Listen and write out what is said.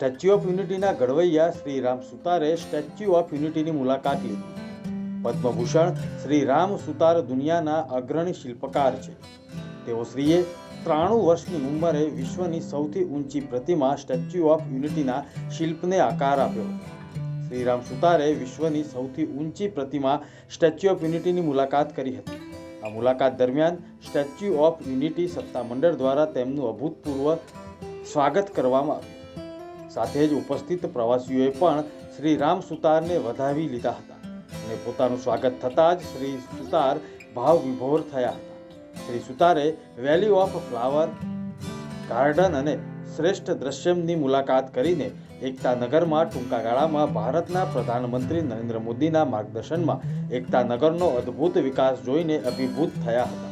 Statue of યુનિટીના ઘડવૈયા શ્રી રામ સુતારે સ્ટેચ્યુ ઓફ યુનિટીની મુલાકાત લીધી. પદ્મભૂષણ શ્રી રામ સુતાર દુનિયાના અગ્રણી શિલ્પકાર છે. તેઓ શ્રીએ ત્રાણું વર્ષની ઉંમરે વિશ્વની સૌથી ઊંચી પ્રતિમા સ્ટેચ્યુ ઓફ યુનિટીના શિલ્પને આકાર આપ્યો. શ્રી રામ સુતારે વિશ્વની સૌથી ઊંચી પ્રતિમા સ્ટેચ્યુ ઓફ યુનિટીની મુલાકાત કરી હતી. આ મુલાકાત દરમિયાન સ્ટેચ્યુ ઓફ યુનિટી સત્તામંડળ દ્વારા તેમનું અભૂતપૂર્વ સ્વાગત કરવામાં આવ્યું. સાથે જ ઉપસ્થિત પ્રવાસીઓએ પણ શ્રી રામ સુતારને વધાવી લીધા હતા અને પોતાનું સ્વાગત થતાં જ શ્રી સુતાર ભાવ વિભોર થયા હતા. શ્રી સુતારે વેલી ઓફ ફ્લાવર ગાર્ડન અને શ્રેષ્ઠ દ્રશ્યમની મુલાકાત કરીને એકતા નગરમાં ટૂંકા ગાળામાં ભારતના પ્રધાનમંત્રી નરેન્દ્ર મોદીના માર્ગદર્શનમાં એકતા નગરનો અદ્ભુત વિકાસ જોઈને અભિભૂત થયા હતા.